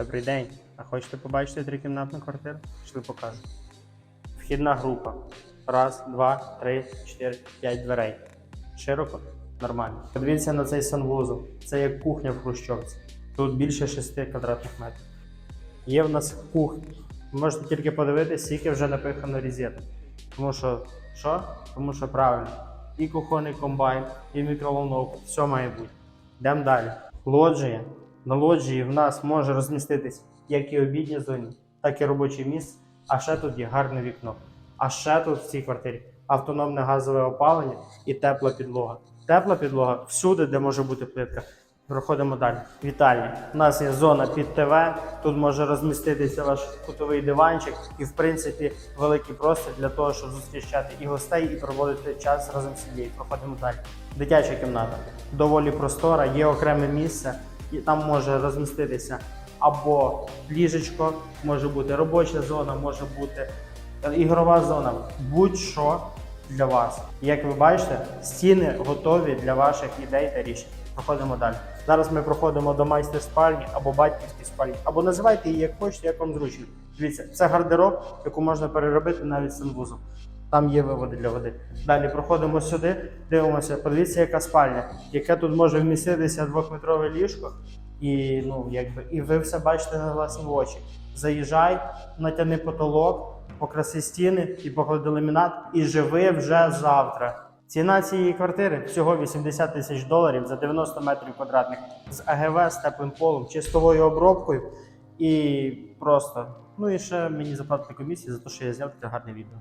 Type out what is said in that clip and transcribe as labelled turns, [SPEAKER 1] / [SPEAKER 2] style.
[SPEAKER 1] Добрий день. А хочете побачити трикімнатну квартиру? Пішли покажу. Вхідна група. Раз, два, три, чотири, п'ять дверей. Широко? Нормально. Подивіться на цей санвузол. Це як кухня в Хрущовці. Тут більше 6 квадратних метрів. Є в нас кухня. Ви можете тільки подивитися, скільки вже напихано різеток. Тому що, що? Тому що правильно. І кухонний комбайн, і мікроволновка. Все має бути. Йдемо далі. Лоджія. На лоджії в нас може розміститись як і обідня зоні, так і робоче місце. А ще тут є гарне вікно. А ще тут в цій квартирі автономне газове опалення і тепла підлога. Тепла підлога всюди, де може бути плитка. Проходимо далі. Вітальня. У нас є зона під ТВ. Тут може розміститися ваш кутовий диванчик, і в принципі великий простір для того, щоб зустрічати і гостей, і проводити час разом з сім'єю. Проходимо далі. Дитяча кімната доволі простора, є окреме місце, і там може розміститися або ліжечко, може бути робоча зона, може бути е, ігрова зона, будь-що для вас. Як ви бачите, стіни готові для ваших ідей та рішень. Проходимо далі. Зараз ми проходимо до майстер спальні або батьківської спальні, або називайте її як хочете, як вам зручно. Дивіться, це гардероб, яку можна переробити навіть санвузол. Там є виводи для води. Далі проходимо сюди, дивимося, подивіться, яка спальня, яке тут може вміститися двохметрове ліжко, і ну якби і ви все бачите на власні очі. Заїжджай, натяни потолок, покраси стіни і поклади ламінат, і живи вже завтра. Ціна цієї квартири всього 80 тисяч доларів за 90 метрів квадратних з АГВ, з теплим полом, чистовою обробкою і просто. Ну і ще мені заплатити комісію за те, що я зняв таке гарне відео.